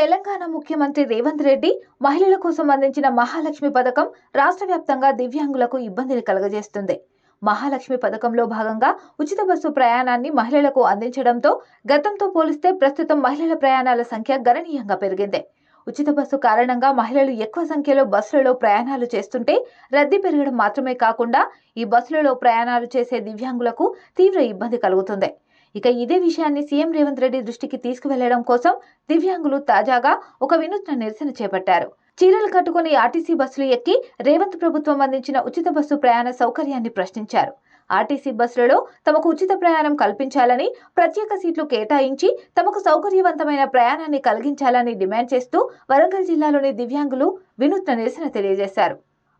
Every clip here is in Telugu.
తెలంగాణ ముఖ్యమంత్రి రేవంత్ రెడ్డి మహిళల కోసం అందించిన మహాలక్ష్మి పథకం రాష్ట్ర వ్యాప్తంగా దివ్యాంగులకు ఇబ్బందిని కలగజేస్తుంది. మహాలక్ష్మి పథకంలో భాగంగా ఉచిత బస్సు ప్రయాణాన్ని మహిళలకు అందించడంతో గతంతో పోలిస్తే ప్రస్తుతం మహిళల ప్రయాణాల సంఖ్య గణనీయంగా పెరిగింది. ఉచిత బస్సు కారణంగా మహిళలు ఎక్కువ సంఖ్యలో బస్సులలో ప్రయాణాలు చేస్తుంటే రద్దీ పెరగడం మాత్రమే కాకుండా ఈ బస్సులలో ప్రయాణాలు చేసే దివ్యాంగులకు తీవ్ర ఇబ్బంది కలుగుతుంది. ఇక ఇదే విషయాన్ని సీఎం రేవంత్ రెడ్డి దృష్టికి తీసుకువెళ్ళడం కోసం దివ్యాంగులు తాజాగా ఒక వినూత్న నిరసన చేపట్టారు. చీరలు కట్టుకుని ఆర్టీసీ బస్సులు ఎక్కి రేవంత్ ప్రభుత్వం అందించిన ఉచిత బస్సు ప్రయాణ సౌకర్యాన్ని ప్రశ్నించారు. ఆర్టీసీ బస్సులలో తమకు ఉచిత ప్రయాణం కల్పించాలని ప్రత్యేక సీట్లు కేటాయించి తమకు సౌకర్యవంతమైన ప్రయాణాన్ని కలిగించాలని డిమాండ్ చేస్తూ వరంగల్ జిల్లాలోని దివ్యాంగులు వినూత్న నిరసన తెలియజేశారు.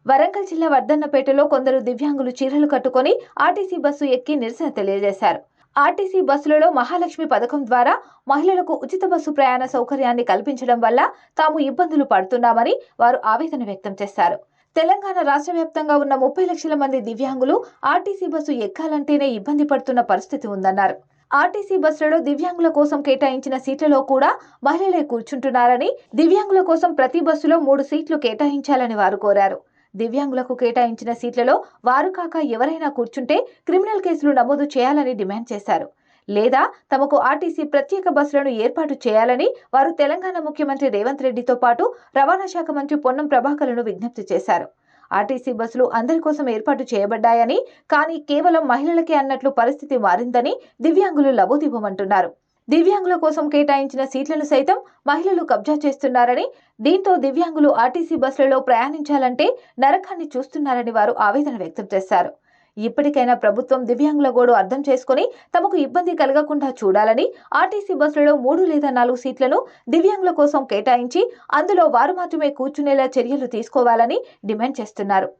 వరంగల్ జిల్లా వర్ధన్నపేటలో కొందరు దివ్యాంగులు చీరలు కట్టుకొని ఆర్టీసీ బస్సు ఎక్కి నిరసన తెలియజేశారు. ఆర్టీసీ బస్సులలో మహాలక్ష్మి పథకం ద్వారా మహిళలకు ఉచిత బస్సు ప్రయాణ సౌకర్యాన్ని కల్పించడం వల్ల తాము ఇబ్బందులు పడుతున్నామని వారు ఆవేదన వ్యక్తం చేశారు. తెలంగాణ రాష్ట్ర వ్యాప్తంగా ఉన్న ముప్పై లక్షల మంది దివ్యాంగులు ఆర్టీసీ బస్సు ఎక్కాలంటేనే ఇబ్బంది పడుతున్న పరిస్థితి ఉందన్నారు. ఆర్టీసీ బస్సులలో దివ్యాంగుల కోసం కేటాయించిన సీట్లలో కూడా మహిళలే కూర్చుంటున్నారని దివ్యాంగుల కోసం ప్రతి బస్సులో మూడు సీట్లు కేటాయించాలని వారు కోరారు. దివ్యాంగులకు కేటాయించిన సీట్లలో వారు కాక ఎవరైనా కూర్చుంటే క్రిమినల్ కేసులు నమోదు చేయాలని డిమాండ్ చేశారు. లేదా తమకు ఆర్టీసీ ప్రత్యేక బస్సులను ఏర్పాటు చేయాలని వారు తెలంగాణ ముఖ్యమంత్రి రేవంత్ రెడ్డితో పాటు రవాణా శాఖ మంత్రి పొన్నం ప్రభాకర్ను విజ్ఞప్తి చేశారు. ఆర్టీసీ బస్సులు అందరి కోసం ఏర్పాటు చేయబడ్డాయని కానీ కేవలం మహిళలకే అన్నట్లు పరిస్థితి మారిందని దివ్యాంగులు లబోదిబోమంటున్నారు. దివ్యాంగుల కోసం కేటాయించిన సీట్లను సైతం మహిళలు కబ్జా చేస్తున్నారని దీంతో దివ్యాంగులు ఆర్టీసీ బస్సులలో ప్రయాణించాలంటే నరకాన్ని చూస్తున్నారని వారు ఆవేదన వ్యక్తం చేశారు. ఇప్పటికైనా ప్రభుత్వం దివ్యాంగుల గోడు అర్థం చేసుకుని తమకు ఇబ్బంది కలగకుండా చూడాలని ఆర్టీసీ బస్సులలో మూడు లేదా నాలుగు సీట్లను దివ్యాంగుల కోసం కేటాయించి అందులో వారు మాత్రమే కూర్చునేలా చర్యలు తీసుకోవాలని డిమాండ్ చేస్తున్నారు.